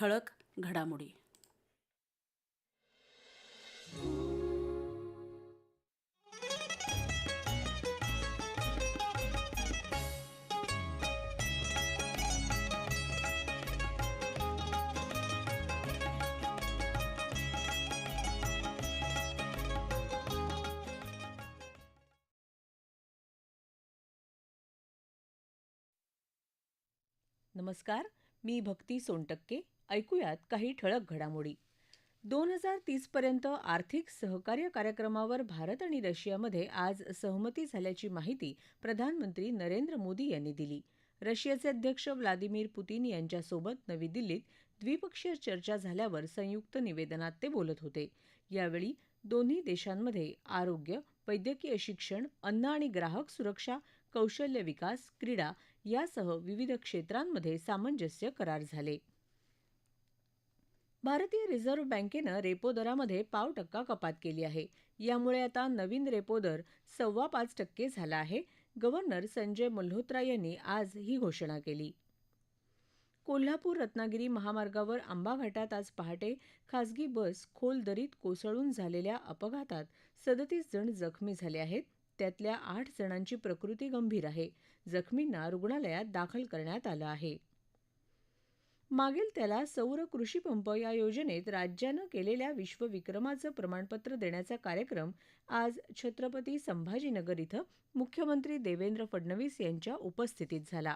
ठळक घडामोडी. नमस्कार मी भक्ती सोनटक्के. ऐकूयात काही ठळक घडामोडी. दोन हजार तीसपर्यंत आर्थिक सहकार्य कार्यक्रमावर भारत आणि रशियामध्ये आज सहमती झाल्याची माहिती प्रधानमंत्री नरेंद्र मोदी यांनी दिली. रशियाचे अध्यक्ष व्लादिमीर पुतीन यांच्यासोबत नवी दिल्लीत द्विपक्षीय चर्चा झाल्यावर संयुक्त निवेदनात ते बोलत होते. यावेळी दोन्ही देशांमध्ये आरोग्य वैद्यकीय शिक्षण अन्न आणि ग्राहक सुरक्षा कौशल्य विकास क्रीडा यासह विविध क्षेत्रांमध्ये सामंजस्य करार झाले. भारतीय रिझर्व्ह बँकेनं रेपो दरामध्ये पाव टक्का कपात केली आहे. यामुळे आता नवीन रेपो दर सव्वा पाच टक्के झाला आहे. गव्हर्नर संजय मल्होत्रा यांनी आज ही घोषणा केली. कोल्हापूर रत्नागिरी महामार्गावर आंबा घाटात आज पहाटे खासगी बस खोल दरीत कोसळून झालेल्या अपघातात सदतीस जण जखमी झाले आहेत. त्यातल्या आठ जणांची प्रकृती गंभीर आहे. जखमींना रुग्णालयात दाखल करण्यात आलं आहे. मागील त्याला सौर कृषीपंप या योजनेत राज्यानं केलेल्या विश्वविक्रमाचं प्रमाणपत्र देण्याचा कार्यक्रम आज छत्रपती संभाजीनगर इथं मुख्यमंत्री देवेंद्र फडणवीस यांच्या उपस्थितीत झाला.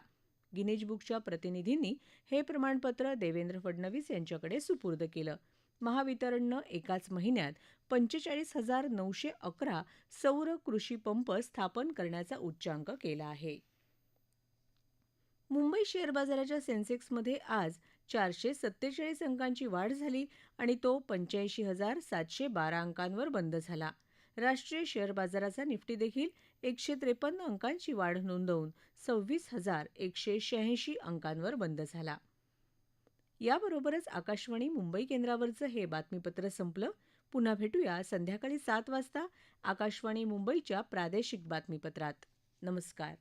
गिनीज बुकच्या प्रतिनिधींनी हे प्रमाणपत्र देवेंद्र फडणवीस यांच्याकडे सुपूर्द केलं. महावितरणनं एकाच महिन्यात पंचेचाळीस हजार नऊशे अकरा सौर कृषी पंप स्थापन करण्याचा उच्चांक केला आहे. मुंबई शेअर बाजाराच्या सेन्सेक्समध्ये आज चारशे सत्तेचाळीस अंकांची वाढ झाली आणि तो पंच्याऐंशी हजार सातशे बारा अंकांवर बंद झाला. राष्ट्रीय शेअर बाजाराचा निफ्टी देखील एकशे त्रेपन्न अंकांची वाढ नोंदवून सव्वीस हजार एकशे शहाऐंशी अंकांवर बंद झाला. याबरोबरच आकाशवाणी मुंबई केंद्रावरचं हे बातमीपत्र संपलं. पुन्हा भेटूया संध्याकाळी सात वाजता आकाशवाणी मुंबईच्या प्रादेशिक बातमीपत्रात. नमस्कार.